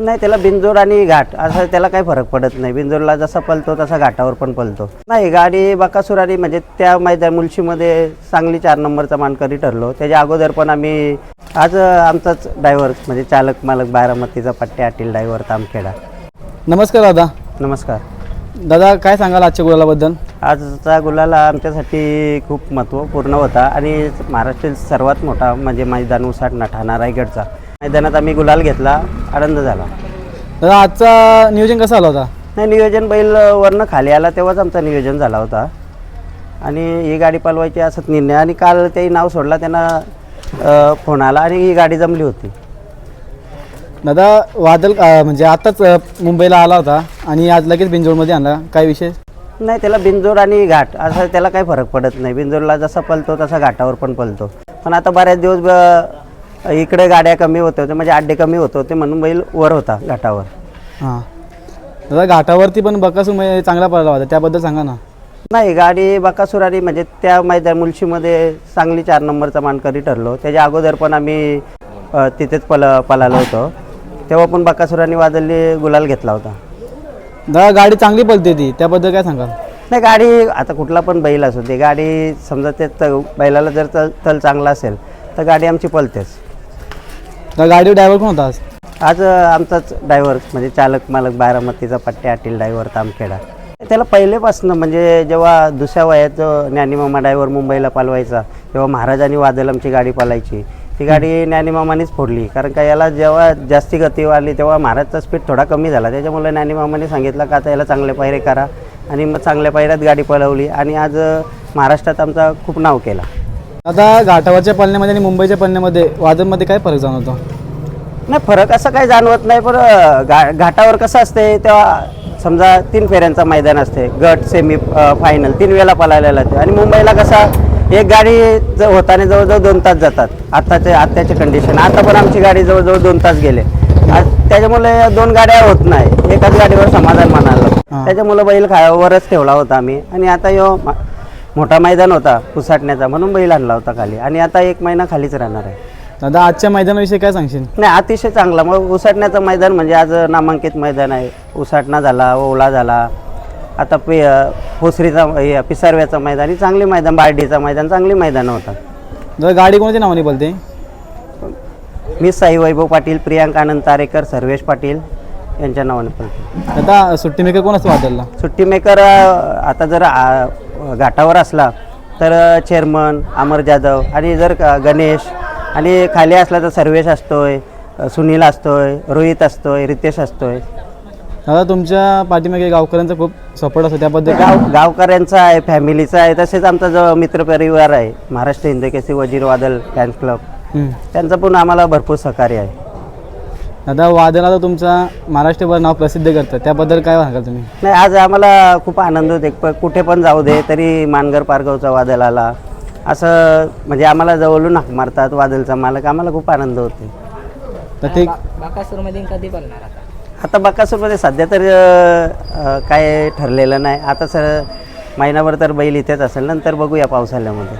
नाही त्याला बिंजोर आणि घाट असं त्याला काही फरक पडत नाही. बिंजोरला जसा पलतो तसा घाटावर पण पलतो. नाही गाडी बकासूर आणि म्हणजे त्या मैदान मुलशीमध्ये चांगली चार नंबरचा मानकरी ठरलो. त्याच्या अगोदर पण आम्ही आज आमचाच ड्रायव्हर म्हणजे चालक मालक बारामतीचा पट्टे आटील ड्रायव्हर तामखेडा. नमस्कार दादा. नमस्कार. दादा काय सांगाल आजच्या गुलालाबद्दल? आजचा गुलाल हा आमच्यासाठी खूप महत्त्वपूर्ण होता आणि महाराष्ट्रातील सर्वात मोठा म्हणजे मैदान उसाटणा ठाणा रायगडचा. मैदानात आम्ही गुलाल घेतला. आनंद झाला. दादा आजचा नियोजन कसं आला होता? नाही नियोजन बैल वरनं खाली आला तेव्हाच आमचा नियोजन झाला होता. आणि ही गाडी पालवायची असंच निर्णय. आणि काल तेही नाव सोडला त्यांना फोन आला आणि ही गाडी जमली होती. दादा वादल अं, म्हणजे आताच अं, मुंबईला आला होता आणि आज लगेच बिंजोडमध्ये आणला. काय विषय नाही त्याला बिंजोर आणि घाट असं त्याला काही फरक पडत नाही. बिंजोरला जसा पलतो तसा घाटावर पण पलतो. पण आता बऱ्याच दिवस ब- इकडे गाड्या कमी होत होत्या म्हणजे आड्डे कमी होत होते म्हणून बैल वर होता घाटावर. हां. दादा घाटावरती पण बकासूर म्हणजे चांगला पडला होता त्याबद्दल सांगा ना. नाही गाडी बकासुरारी म्हणजे त्या मैदान मुलशीमध्ये चांगली चार नंबरचा मानकरी ठरलो. त्याच्या अगोदर पण आम्ही अ, तिथेच पल पळालो होतो. तेव्हा पण बकासुरांनी वादळली गुलाल घेतला होता. दादा गाडी चांगली पलते ती त्याबद्दल काय सांगाल? नाही गाडी आता कुठला पण बैल असू दे गाडी समजा ते त बैलाला जर तल तल चांगला असेल तर गाडी आमची पलतेच गाडी गाडीवर ड्रायव्हर कोण होता आज? आज आमचाच ड्रायव्हर म्हणजे चालक मालक बारामतीचा पट्टे आटील ड्रायव्हर तामखेडा त्याला पहिलेपासून म्हणजे जेव्हा दुसऱ्या वयात ज्ञानीमामा ड्रायव्हर मुंबईला पालवायचा तेव्हा महाराजांनी वादल आमची गाडी पालायची. ती गाडी ज्ञानीमामानेच फोडली. कारण का याला जेव्हा जास्ती गती वाढली तेव्हा महाराजचा स्पीड थोडा कमी झाला. त्याच्यामुळे ज्ञानीमामाने सांगितलं का आता याला चांगले पायरे करा. आणि मग चांगल्या पायऱ्यात गाडी पळवली आणि आज महाराष्ट्रात आमचा खूप नाव केला. आता घाटावरच्या पळण्यामध्ये आणि मुंबईच्या पळण्यामध्ये वादलमध्ये काय फरक जाणवतो? नाही फरक असं काही जाणवत नाही पण घा घाटावर कसं असते तेव्हा समजा तीन फेऱ्यांचा मैदान असते गट सेमी फायनल तीन वेळेला पळायला लागते. आणि मुंबईला कसा एक गाडी ज होताना जवळजवळ दोन तास जातात आत्ताचे आत्ताचे कंडिशन आता पण आमची गाडी जवळजवळ दोन तास गेले. त्याच्यामुळे दोन गाड्या होत नाही. एकाच गाडीवर समाधान मानायला. त्याच्यामुळे बैल खायावरच ठेवला होता आम्ही. आणि आता यो मोठा मैदान होता पुसाटण्याचा म्हणून बैल आणला होता खाली. आणि आता एक महिना खालीच राहणार आहे. दादा आजच्या मैदानाविषयी काय सांगशील? नाही अतिशय चांगला. मग उसाटण्याचं मैदान म्हणजे आज नामांकित मैदान आहे. उसाटणा झाला ओला झाला. आता पि भोसरीचा हे, पिसारव्याचं मैदान ही चांगली मैदान बार्डीचं मैदान चांगली मैदानं होतात दादा गाडी कोणाच्या नावाने बोलते? मी साई वैभव पाटील प्रियांक आनंद तारेकर सर्वेश पाटील यांच्या नावाने पळतो आता सुट्टी मेकर कोण असतो सुट्टी मेकर आता जर आ, घाटावर असला तर चेअरमन अमर जाधव आणि जर क- गणेश आणि खाली असला तर सर्वेश असतोय सुनील असतोय रोहित असतोय रितेश असतोय. दादा तुमच्या पाठीमागे गावकऱ्यांचा खूप सपोर्ट असतो त्याबद्दल गाव गावकऱ्यांचा आहे फॅमिलीचा आहे तसेच आमचा जो मित्रपरिवार आहे महाराष्ट्र हिंदकेसरी वजीर वादल फॅन्स क्लब. त्यांचं पण आम्हाला भरपूर सहकार्य आहे. दादा वादल आता तुमचा महाराष्ट्रभर नाव प्रसिद्ध करतं. त्याबद्दल काय सांगाल तुम्ही? नाही आज आम्हाला खूप आनंद होते प- कुठे पण जाऊ दे तरी मानगर पारगावचा वादल आला. असं म्हणजे आम्हाला जवळून हाक मारतात वादलचा मालक. आम्हाला खूप आनंद होते तर ते बाकासूरमध्ये कधी बोलणार आता? आता बकासूरमध्ये सध्या तर अ, काय ठरलेलं नाही. आता सर महिनाभर तर बैल इथेच असेल. नंतर बघूया पावसाळ्यामध्ये